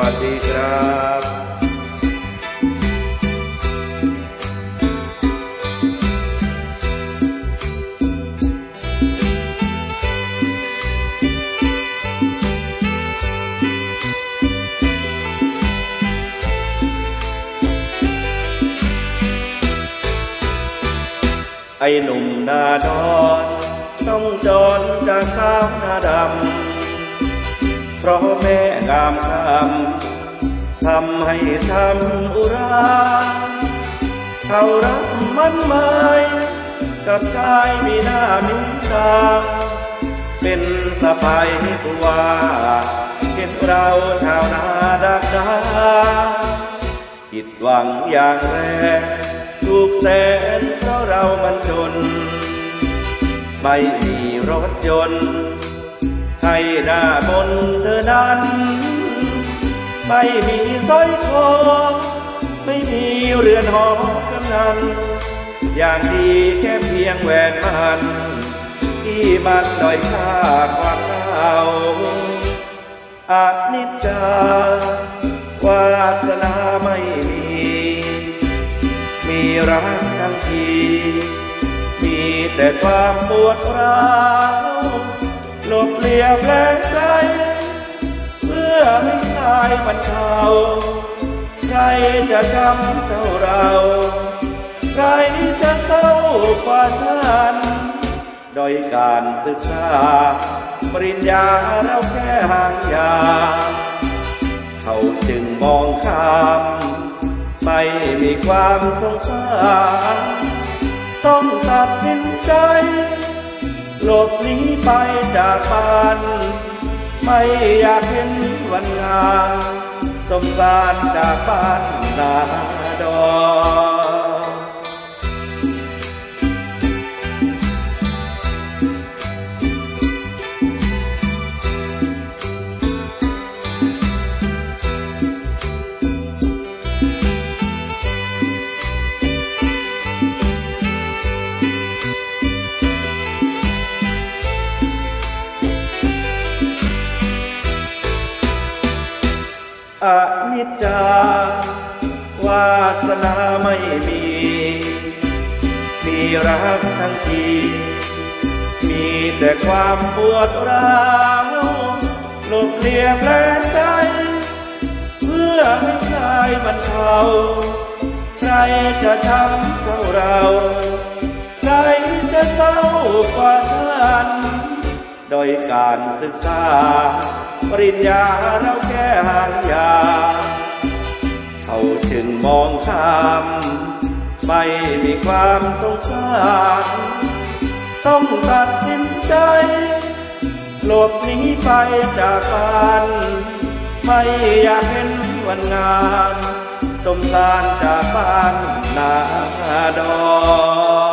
วัสดีครับไอ้หนุ่มนาดอน ต้องจรจากสาวนาด เพราะแม่งามคำทำให้ทำอุราเขารักมันหมายกับชายมีหน้ามีตาเป็นสะพายตัวเห็นเราชาวนาดักดาผิดหวังอย่างแรงถูกแสนเพราะเรามันจน ไม่มีรถยนต์ ให้หน้าบนเธอนั้น ไม่มีสร้อยคอ ไม่มีเรือนหอกำนัน อย่างดีแค่เพียงแหวนมัน ที่มันด้อยค่ากว่าเขาอานิจจาวาสนาไม่มี มีรักทั้งที มีแต่ความปวดร้าว ลบเลี่ยมแรงใจเพื่อไม่คลายมันเทาใครจะจำเท่าเรา ใครจะเศร้ากว่าฉัน โดยการศึกษา ปริญญาเราแค่ห่างยา เขาจึงมองข้าม ไม่มีความสงสาร ต้องตัดสินใจ ลบหนีไปจากบ้าน ไม่อยากเห็นวันงาน สมสารจากบ้านนาดอน อนิจจาวาสนาไม่มี มีรักทั้งที มีแต่ความปวดร้าวหลบเลี่ยแรงใจ เพื่อให้คลายมันเทาใครจะช้ำเท่าเรา ใครจะเศร้ากว่าฉัน โดยการศึกษา ปริญญาเราแค่หางยา เขาจึงมองข้าม ไม่มีความสงสารต้องตัดสินใจ หลบหนีไปจากบ้านไม่อยากเห็นวันงาน สมสารจากบ้านนาดอน